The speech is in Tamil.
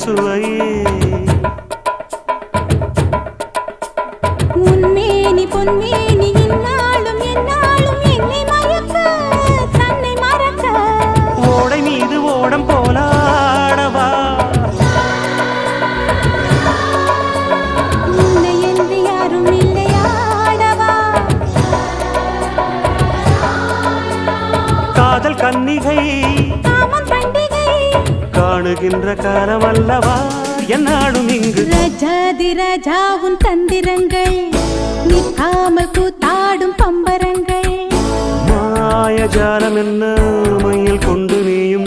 சுவையே உன்மேனி பொன்மேனி இந்நாளும் எந்நாளும் என்னை மயக்க தன்னை மறக்க. ஓடை மீது ஓடம் போலாடவா. உன்னை என்று யாரும் இல்லையாடவா காதல் கன்னிகை. காணுகின்ற காலம் அல்லவா என்னாடும் இங்கு ரஜாதி ராஜாவும் தந்திரங்கள் நிற்காமல் கூத்தாடும் பம்பரங்கள். மாயஜாலம் என்ன? மையில் கொண்டு